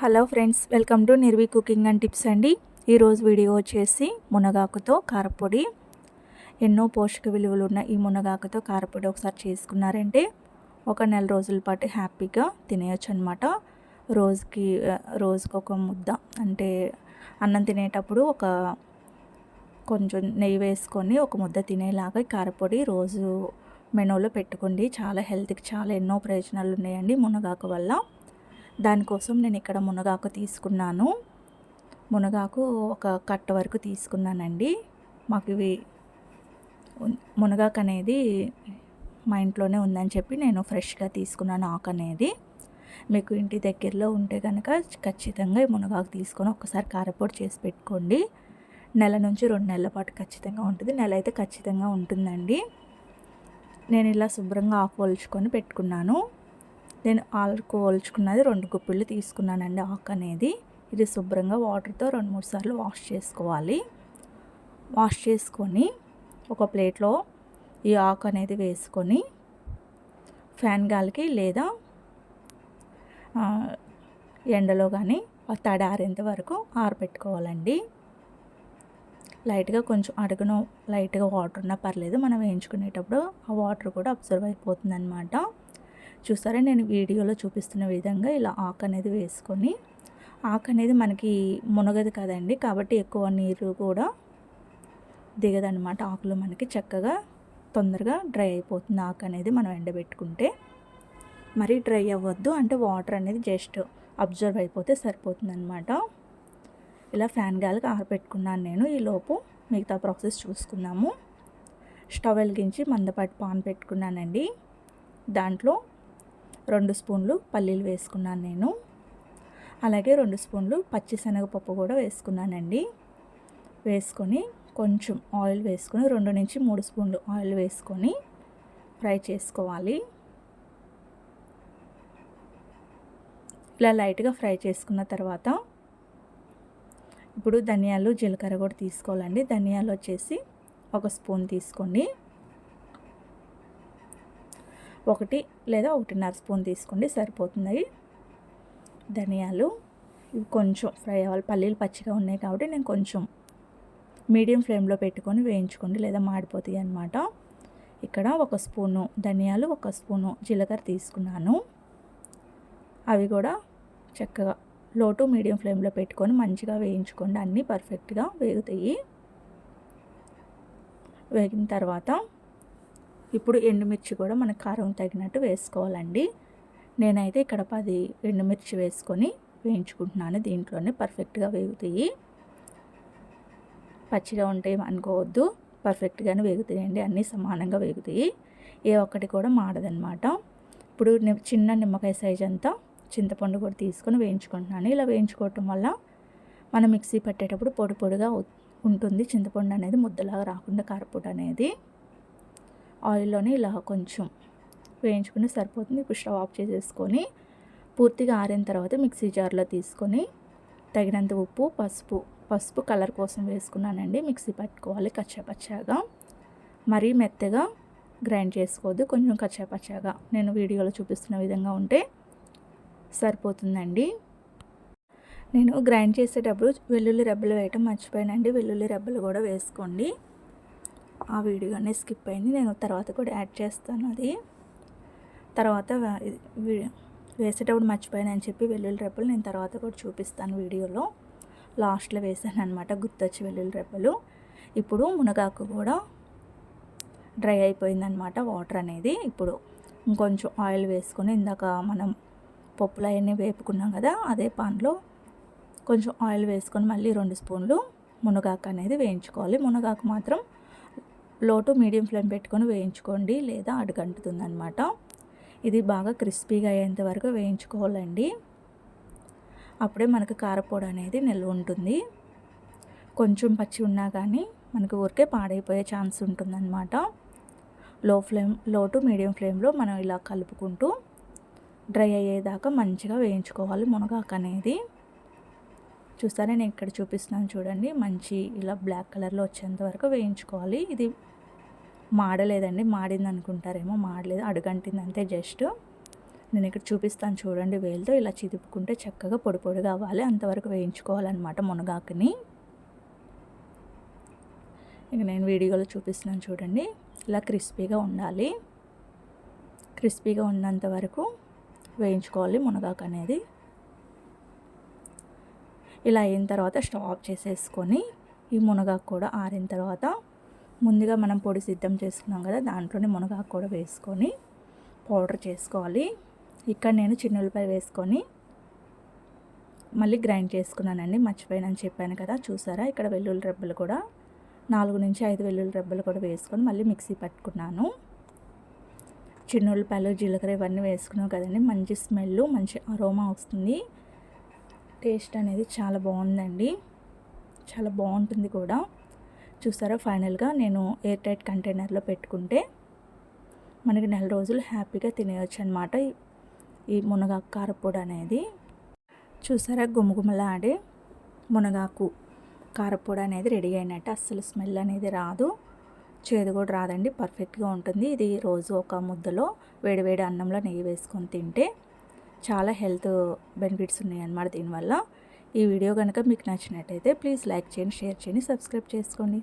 Hello friends welcome to Nirvi cooking and tips అండి. ఈరోజు video వచ్చేసి మునగాకుతో కారపొడి. ఎన్నో పోషక విలువలు ఉన్న ఈ మునగాకుతో కారపొడి ఒకసారి చేసుకున్నారంటే ఒక నెల రోజుల పాటు హ్యాపీగా తినేయచ్చు అనమాట రోజుకి రోజుకి ఒక ముద్ద అంటే అన్నం తినేటప్పుడు ఒక కొంచెం నెయ్యి వేసుకొని ఒక ముద్ద తినేలాగా కారపొడి రోజు మెనూలో పెట్టుకోండి. చాలా హెల్త్కి చాలా ఎన్నో ప్రయోజనాలు ఉన్నాయండి మునగాకు వల్ల. దానికోసం నేను ఇక్కడ మునగాకు తీసుకున్నాను. మునగాకు ఒక కట్ట వరకు తీసుకున్నానండి. మాకు ఇవి మునగాకు అనేది మా ఇంట్లోనే ఉందని చెప్పి నేను ఫ్రెష్గా తీసుకున్నాను ఆకు అనేది. మీకు ఇంటి దగ్గరలో ఉంటే కనుక ఖచ్చితంగా ఈ మునగాకు తీసుకొని ఒకసారి కారపొడి చేసి పెట్టుకోండి. నెల నుంచి రెండు నెలల పాటు ఖచ్చితంగా ఉంటుంది. నెల అయితే ఖచ్చితంగా ఉంటుందండి. నేను ఇలా శుభ్రంగా ఆకు ఒలుచుకొని పెట్టుకున్నాను. నేను ఆలుకు ఒలుచుకున్నది రెండు గుప్పిళ్ళు తీసుకున్నానండి. ఆకు అనేది ఇది శుభ్రంగా వాటర్తో రెండు మూడు సార్లు వాష్ చేసుకోవాలి. వాష్ చేసుకొని ఒక ప్లేట్లో ఈ ఆకు అనేది వేసుకొని ఫ్యాన్ గాలికి లేదా ఎండలో కానీ తడి ఆరేంత వరకు ఆరబెట్టుకోవాలండి. లైట్గా కొంచెం అడుగును లైట్గా వాటర్ ఉన్నా పర్లేదు మనం వేయించుకునేటప్పుడు ఆ వాటర్ కూడా అబ్జర్వ్ అయిపోతుంది అనమాట చూసారా నేను వీడియోలో చూపిస్తున్న విధంగా ఇలా ఆకు అనేది వేసుకొని ఆకు అనేది మనకి మునగదు కదండి కాబట్టి ఎక్కువ నీరు కూడా దిగదనమాట ఆకులు మనకి చక్కగా తొందరగా డ్రై అయిపోతుంది. ఆకు అనేది మనం ఎండబెట్టుకుంటే మరీ డ్రై అవ్వద్దు. అంటే వాటర్ అనేది జస్ట్ అబ్జర్వ్ అయిపోతే సరిపోతుంది అనమాట ఇలా ఫ్యాన్ గాలికి ఆరబెట్టుకున్నాను నేను. ఈలోపు మిగతా ప్రాసెస్ చూసుకున్నాము స్టవ్ వెలిగించి మందపాటి పాన్ పెట్టుకున్నానండి. దాంట్లో రెండు స్పూన్లు పల్లీలు వేసుకున్నాను నేను. అలాగే రెండు స్పూన్లు పచ్చిశనగపప్పు కూడా వేసుకున్నానండి. వేసుకొని కొంచెం ఆయిల్ వేసుకొని రెండు నుంచి మూడు స్పూన్లు ఆయిల్ వేసుకొని ఫ్రై చేసుకోవాలి. ఇలా లైట్గా ఫ్రై చేసుకున్న తర్వాత ఇప్పుడు ధనియాలు జీలకర్ర కూడా తీసుకోవాలండి. ధనియాలు వచ్చేసి ఒక స్పూన్ తీసుకోండి. ఒకటి లేదా ఒకటిన్నర స్పూన్ తీసుకోండి సరిపోతుంది. ధనియాలు ఇవి కొంచెం ఫ్రై అవ్వాలి. పల్లీలు పచ్చిగా ఉన్నాయి కాబట్టి నేను కొంచెం మీడియం ఫ్లేమ్లో పెట్టుకొని వేయించుకోండి లేదా మాడిపోతాయి అనమాట ఇక్కడ ఒక స్పూను ధనియాలు ఒక స్పూను జీలకర్ర తీసుకున్నాను. అవి కూడా చక్కగా లో టు మీడియం ఫ్లేమ్లో పెట్టుకొని మంచిగా వేయించుకోండి. అన్నీ పర్ఫెక్ట్గా వేగుతాయి. వేగిన తర్వాత ఇప్పుడు ఎండుమిర్చి కూడా మన కారం తగినట్టు వేసుకోవాలండి. నేనైతే ఇక్కడ పది ఎండుమిర్చి వేసుకొని వేయించుకుంటున్నాను. దీంట్లోనే పర్ఫెక్ట్గా వేగుతాయి. పచ్చిగా ఉంటే అనుకోవద్దు. పర్ఫెక్ట్గానే వేగుతాయండి. అన్నీ సమానంగా వేగుతాయి. ఏ ఒక్కటి కూడా మాడదనమాట. ఇప్పుడు చిన్న నిమ్మకాయ సైజ్ అంతా చింతపండు కూడా తీసుకొని వేయించుకుంటున్నాను. ఇలా వేయించుకోవటం వల్ల మనం మిక్సీ పట్టేటప్పుడు పొడి పొడిగా ఉంటుంది. చింతపండు అనేది ముద్దలాగా రాకుండా కారపూట అనేది. ఆయిల్లోనే ఇలా కొంచెం వేయించుకుని సరిపోతుంది. ఇప్పుడు స్టవ్ ఆఫ్ చేసేసుకొని పూర్తిగా ఆరిన తర్వాత మిక్సీ జార్లో తీసుకొని తగినంత ఉప్పు పసుపు పసుపు కలర్ కోసం వేసుకున్నానండి. మిక్సీ పట్టుకోవాలి కచ్చాపచ్చాగా. మరీ మెత్తగా గ్రైండ్ చేసుకోవద్దు కొంచెం కచ్చాపచ్చాగా. నేను వీడియోలో చూపిస్తున్న విధంగా ఉంటే సరిపోతుందండి. నేను గ్రైండ్ చేసేటప్పుడు వెల్లుల్లి రెబ్బలు వేయటం మర్చిపోయానండి. వెల్లుల్లి రెబ్బలు కూడా వేసుకోండి. ఆ వీడియోనే స్కిప్ అయింది. నేను తర్వాత కూడా యాడ్ చేస్తాను అది. తర్వాత వేసేటప్పుడు మర్చిపోయానని చెప్పి వెల్లుల్లి రెప్పలు నేను తర్వాత కూడా చూపిస్తాను వీడియోలో. లాస్ట్లో వేసాను అనమాట గుర్తొచ్చి వెల్లుల్లి రెప్పలు ఇప్పుడు మునగాకు కూడా డ్రై అయిపోయిందనమాట వాటర్ అనేది. ఇప్పుడు ఇంకొంచెం ఆయిల్ వేసుకొని ఇందాక మనం పప్పులు అవన్నీ వేపుకున్నాం కదా అదే పాన్లో కొంచెం ఆయిల్ వేసుకొని మళ్ళీ రెండు స్పూన్లు మునగాకు అనేది వేయించుకోవాలి. మునగాకు మాత్రం లో టు మీడియం ఫ్లేమ్ పెట్టుకొని వేయించుకోండి లేదా అడుగంటుతుందనమాట ఇది బాగా క్రిస్పీగా అయ్యేంత వరకు వేయించుకోవాలండి. అప్పుడే మనకు కారపొడి అనేది నిల్వ ఉంటుంది. కొంచెం పచ్చి ఉన్నా కానీ మనకు ఊరికే పాడైపోయే ఛాన్స్ ఉంటుందన్నమాట. లో ఫ్లేమ్లో టు మీడియం ఫ్లేమ్లో మనం ఇలా కలుపుకుంటూ డ్రై అయ్యేదాకా మంచిగా వేయించుకోవాలి మునగాకు అనేది చూస్తారా నేను ఇక్కడ చూపిస్తున్నాను చూడండి. మంచి ఇలా బ్లాక్ కలర్లో వచ్చేంత వరకు వేయించుకోవాలి. ఇది మాడలేదండి. మాడింది అనుకుంటారేమో మాడలేదు. అడుగంటింది అంతే జస్ట్. నేను ఇక్కడ చూపిస్తాను చూడండి వేలుతో. ఇలా చిదుపుకుంటే చక్కగా పొడి పొడిగా అవ్వాలి. అంతవరకు వేయించుకోవాలన్నమాట మునగాకుని. ఇక నేను వీడియోలో చూపిస్తున్నాను చూడండి. ఇలా క్రిస్పీగా ఉండాలి. క్రిస్పీగా ఉన్నంత వరకు వేయించుకోవాలి మునగాకు అనేది. ఇలా అయిన తర్వాత స్టవ్ ఆఫ్ చేసేసుకొని ఈ మునగాకు కూడా ఆరిన తర్వాత ముందుగా మనం పొడి సిద్ధం చేసుకున్నాం కదా దాంట్లోనే మునగాకు కూడా వేసుకొని పౌడర్ చేసుకోవాలి. ఇక్కడ నేను చిన్న ఉల్లిపాయ వేసుకొని మళ్ళీ గ్రైండ్ చేసుకున్నానండి మర్చిపోయానని చెప్పాను కదా చూసారా? ఇక్కడ వెల్లుల్లి రెబ్బలు కూడా నాలుగు నుంచి ఐదు వెల్లుల్లి రెబ్బలు కూడా వేసుకొని మళ్ళీ మిక్సీ పట్టుకున్నాను. చిన్న ఉల్లిపాయలు జీలకర్ర ఇవన్నీ వేసుకున్నాం కదండి మంచి స్మెల్ మంచి అరోమా వస్తుంది. టేస్ట్ అనేది చాలా బాగుందండి. చాలా బాగుంటుంది కూడా. చూసారా ఫైనల్గా నేను ఎయిర్ టైట్ కంటైనర్లో పెట్టుకుంటే మనకి నెల రోజులు హ్యాపీగా తినేయచ్చు అనమాట ఈ మునగాకు కారపొడి అనేది. చూసారా గుమగుమలాడే మునగాకు కారపొడి అనేది రెడీ అయినట్టు అస్సలు స్మెల్ అనేది రాదు. చేదు కూడా రాదండి పర్ఫెక్ట్గా ఉంటుంది. ఇది రోజు ఒక ముద్దలో వేడివేడి అన్నంలో నెయ్యి వేసుకొని తింటే చాలా హెల్త్ బెనిఫిట్స్ ఉన్నాయన్నమాట దీనివల్ల. ఈ వీడియో కనుక మీకు నచ్చినట్టయితే ప్లీజ్ లైక్ చేయండి షేర్ చేయండి సబ్స్క్రైబ్ చేసుకోండి.